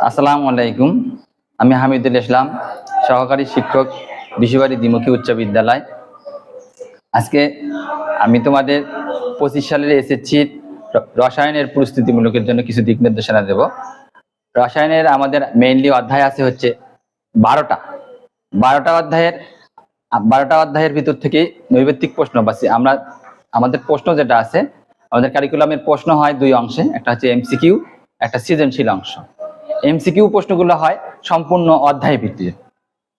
আসসালামু আলাইকুম। আমি হামিদুল ইসলাম, সহকারী শিক্ষক, বিশ্ববাড়ি দ্বিমুখী উচ্চ বিদ্যালয়। আজকে আমি তোমাদের পঁচিশ সালের এসএসসির রসায়নের প্রস্তুতিমূলকের জন্য কিছু দিক নির্দেশনা দেব। রসায়নের আমাদের মেইনলি অধ্যায় আছে হচ্ছে বারোটা। বারোটা অধ্যায়ের বারোটা অধ্যায়ের ভিতর থেকে নৈবেত্তিক প্রশ্ন বা সি- আমরা, আমাদের প্রশ্ন যেটা আছে, আমাদের কারিকুলামের প্রশ্ন হয় দুই অংশে। একটা হচ্ছে এমসিকিউ একটা সৃজনশীল অংশ। এমসিকিউ প্রশ্নগুলো হয় সম্পূর্ণ অধ্যায় ভিত্তিতে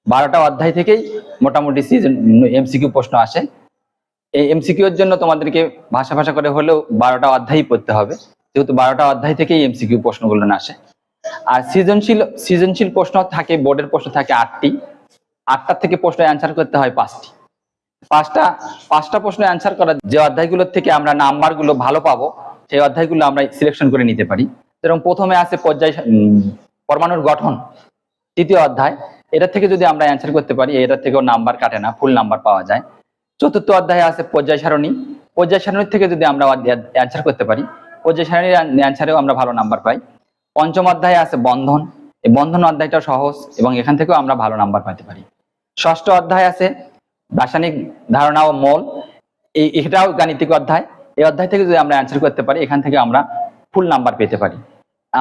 বারোটা অধ্যায় থেকেই মোটামুটি সিজন এমসিকিউ প্রশ্ন আসে। এই এমসিকিউ এর জন্য তোমাদেরকে ভাষা ভাষা করে হলেও বারোটা অধ্যায়ই পড়তে হবে। যেহেতু বারোটা অধ্যায় থেকেই এমসিকিউ প্রশ্নগুলো আসে। আর সৃজনশীল সৃজনশীল প্রশ্ন থাকে, বোর্ডের প্রশ্ন থাকে আটটি। আটটার থেকে প্রশ্ন অ্যান্সার করতে হয় পাঁচটি। পাঁচটা পাঁচটা প্রশ্ন অ্যান্সার করার যে অধ্যায়গুলোর থেকে আমরা নাম্বারগুলো ভালো পাবো, সেই অধ্যায়গুলো আমরা সিলেকশন করে নিতে পারি। যেরকম প্রথমে আছে পর্যায় পরমাণুর গঠন, তৃতীয় অধ্যায়। এটা থেকে যদি আমরা অ্যান্সার করতে পারি এটা থেকেও নাম্বার কাটে না ফুল নাম্বার পাওয়া যায়। চতুর্থ অধ্যায়ে আছে পর্যায় সারণী। পর্যায় সারণীর থেকে যদি আমরা অ্যান্সার করতে পারি, পর্যায় সারণীর অ্যান্সারেও আমরা ভালো নাম্বার পাই। পঞ্চম অধ্যায়ে আছে বন্ধন। এই বন্ধন অধ্যায়টা সহজ এবং এখান থেকেও আমরা ভালো নাম্বার পেতে পারি। ষষ্ঠ অধ্যায় আছে রাসায়নিক ধারণা ও মল। এই এটাও গাণিতিক অধ্যায়। এই অধ্যায় থেকে যদি আমরা অ্যান্সার করতে পারি, এখান থেকে আমরা ফুল নাম্বার পেতে পারি।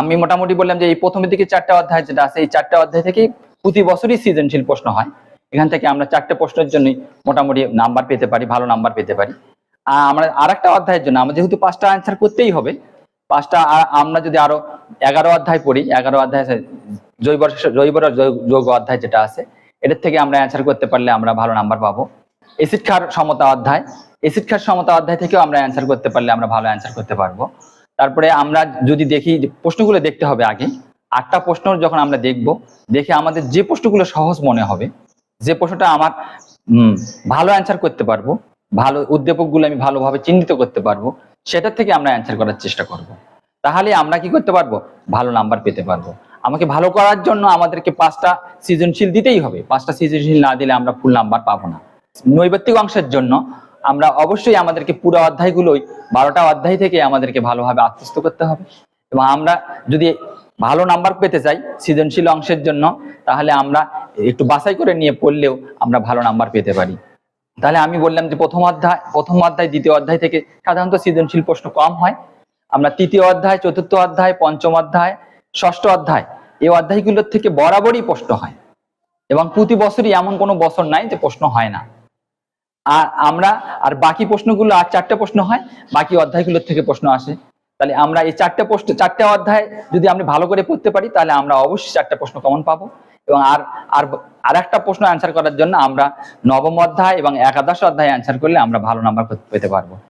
আমি মোটামুটি বললাম যে এই প্রথমের দিকে চারটা অধ্যায় যেটা আছে, এই চারটা অধ্যায় থেকেই প্রতি বছরই সৃজনশীল প্রশ্ন হয়। এখান থেকে আমরা চারটে প্রশ্নের জন্যই মোটামুটি নাম্বার পেতে পারি, ভালো নাম্বার পেতে পারি। আর আমরা আর একটা অধ্যায়ের জন্য, আমরা যেহেতু পাঁচটা অ্যান্সার করতেই হবে, পাঁচটা আমরা যদি আরও এগারো অধ্যায় পড়ি, এগারো অধ্যায় জৈব জৈব যৌগ অধ্যায় যেটা আছে, এটার থেকে আমরা অ্যান্সার করতে পারলে আমরা ভালো নাম্বার পাবো। এসিড খার সমতা অধ্যায় এসিড খার সমতা অধ্যায় থেকেও আমরা অ্যান্সার করতে পারলে আমরা ভালো অ্যান্সার করতে পারব। তারপরে আমরা যদি দেখি প্রশ্নগুলো দেখতে হবে আগে, আটটা প্রশ্ন যখন আমরা দেখব, দেখে আমাদের যে প্রশ্নগুলো সহজ মনে হবে, যে প্রশ্নটা আমার ভালো অ্যান্সার করতে পারব, ভালো উদ্দীপকগুলো আমি ভালোভাবে চিহ্নিত করতে পারব, সেটার থেকে আমরা অ্যান্সার করার চেষ্টা করব। তাহলে আমরা কি করতে পারব? ভালো নাম্বার পেতে পারব। আমাকে ভালো করার জন্য আমাদেরকে পাঁচটা সৃজনশীল দিতেই হবে। পাঁচটা সৃজনশীল না দিলে আমরা ফুল নাম্বার পাবো না। নৈবত্তিক অংশের জন্য আমরা অবশ্যই আমাদেরকে পুরো অধ্যায়গুলোই, বারোটা অধ্যায় থেকে আমাদেরকে ভালোভাবে আত্মস্থ করতে হবে। এবং আমরা যদি ভালো নাম্বার পেতে চাই সৃজনশীল অংশের জন্য, তাহলে আমরা একটু বাছাই করে নিয়ে পড়লেও আমরা ভালো নাম্বার পেতে পারি। তাহলে আমি বললাম যে প্রথম অধ্যায় প্রথম অধ্যায়, দ্বিতীয় অধ্যায় থেকে সাধারণত সৃজনশীল প্রশ্ন কম হয়। আমরা তৃতীয় অধ্যায়, চতুর্থ অধ্যায়, পঞ্চম অধ্যায়, ষষ্ঠ অধ্যায়, এই অধ্যায়গুলোর থেকে বরাবরই প্রশ্ন হয়। এবং প্রতি বছরই এমন কোনো বছর নাই যে প্রশ্ন হয় না। আর আমরা, আর বাকি প্রশ্নগুলো আর চারটে প্রশ্ন হয়, বাকি অধ্যায়গুলোর থেকে প্রশ্ন আসে। তাহলে আমরা এই চারটে প্রশ্ন, চারটে অধ্যায় যদি আমরা ভালো করে পড়তে পারি, তাহলে আমরা অবশ্যই চারটে প্রশ্ন কমন পাবো। এবং আর আর আর একটা প্রশ্ন অ্যান্সার করার জন্য আমরা নবম অধ্যায় এবং একাদশ অধ্যায় অ্যান্সার করলে আমরা ভালো নাম্বার পেতে পারব।